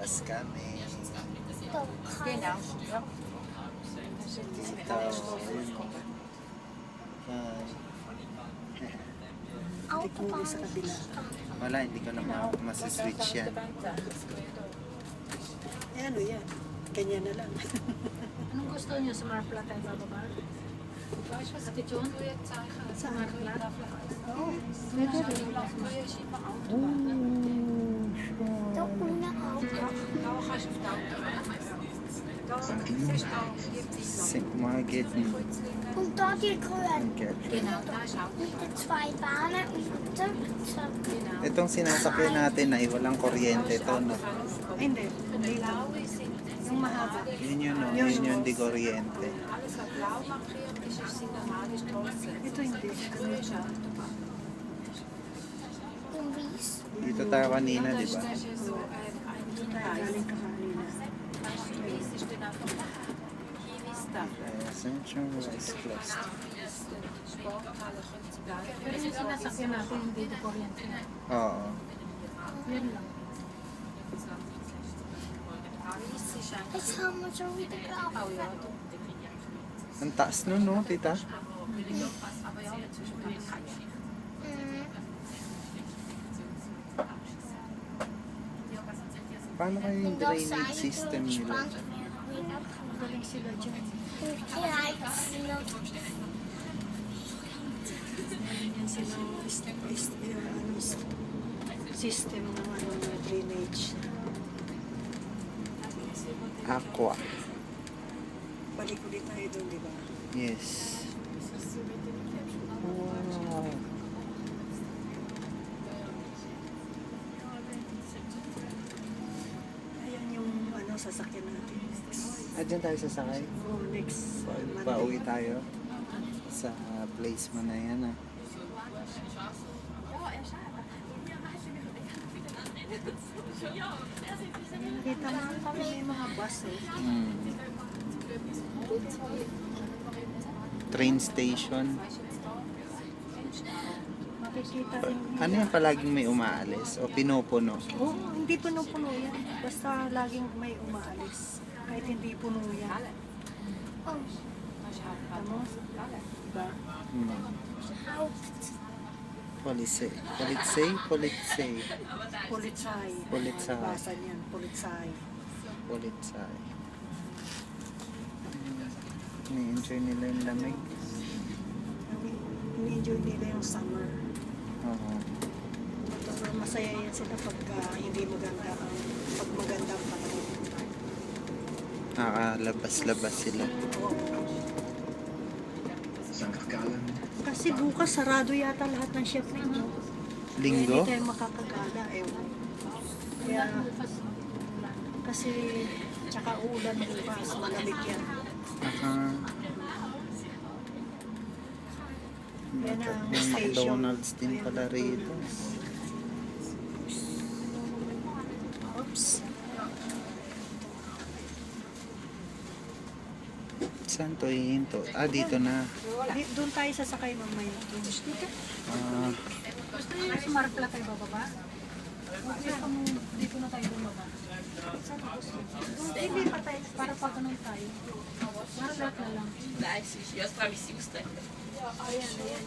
Kami. Ito, Genau. Ja. Hi. Autobahn. sa kabila. Wala, hindi ko na ma- masiswitch yan. Eh, ano yan? Kanya na lang. Anong gusto niyo sa Marpla tayo bababa? Ate Chon? Sa Marpla? Oo. Pwede rin. Una St. Margaret Und dort die Grün. Genau, da. Mit den zwei Bahnen und der Zirkel. Itong sinasakyan natin ay walang kuryente to, no? Hindi. Yung mahaba. Yun yun, no? Yun yung di kuryente. Ito hindi. Dito tayo kanina, di ba? Uh, Central is closed. Pero yung sinasakyan natin, hindi na kuryente. Oo. Yun lang. Wir schon wieder gelaufen. Oh ja, du. Ang taas nun, no, tita? Aber ja, Paano kayo yung drainage system nila? dyan? Magaling sila dyan. Yan sila system ng ano, na drainage. Aqua. Balik ulit tayo doon, di ba? Yes. Wow. Ayan yung ano, sasakyan natin. Ah, dyan tayo sasakay? Oh, next Pa- Monday. Pauwi tayo sa place mo na yan, ah. Nakita mo kami may mga bus eh. Hmm. Train station. Makikita rin. Ano yung palaging may umaalis o pinupuno? Oo, hindi puno-puno yan. Basta laging may umaalis. Kahit hindi puno yan. Oh, Tama? Diba? Hmm. Haupt. Politsay. Politsay? Politsay. Politsay. Politsay. Basa niyan, politsay. Politsay. Ni-enjoy nila yung lamig. Ini-enjoy nila yung summer. Oo. Pero masaya yan sila pag ah, hindi maganda ang pag maganda ang panahon. Nakakalabas-labas sila. Kasi bukas sarado yata lahat ng chef ninyo. Linggo? Hindi tayo makakagala. Ewan. Kaya, kasi tsaka ulan bukas, malamig yan. Aha. Yan ang station. McDonald's din pala rito. Oops. Saan to hihinto? Ah, dito na. Doon tayo sasakay mamaya. Dito. Ah, Gusto niyo sa Marpla tayo bababa? Dito na tayo bumaba. Eh, hindi pa tayo. Para pa ganun tayo. Para lahat na lang. Nice. Yes, kami si Gusta. Ayan, ayan.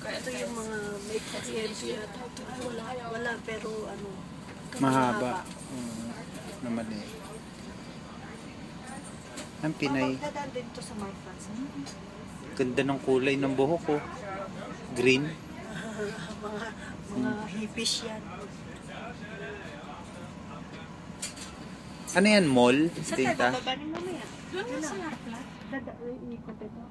Ito yung mga may pasyente yata. Wala, wala, pero ano. Mahaba. Mm, naman. Ang Pinay. Dadaan sa my class. Ganda ng kulay ng buhok ko. Green. mga mga hippies yan. Ano yan, mall? Saan tayo Tita? bababa ni mamaya? Doon sa Marpla. Dada, iikot ito.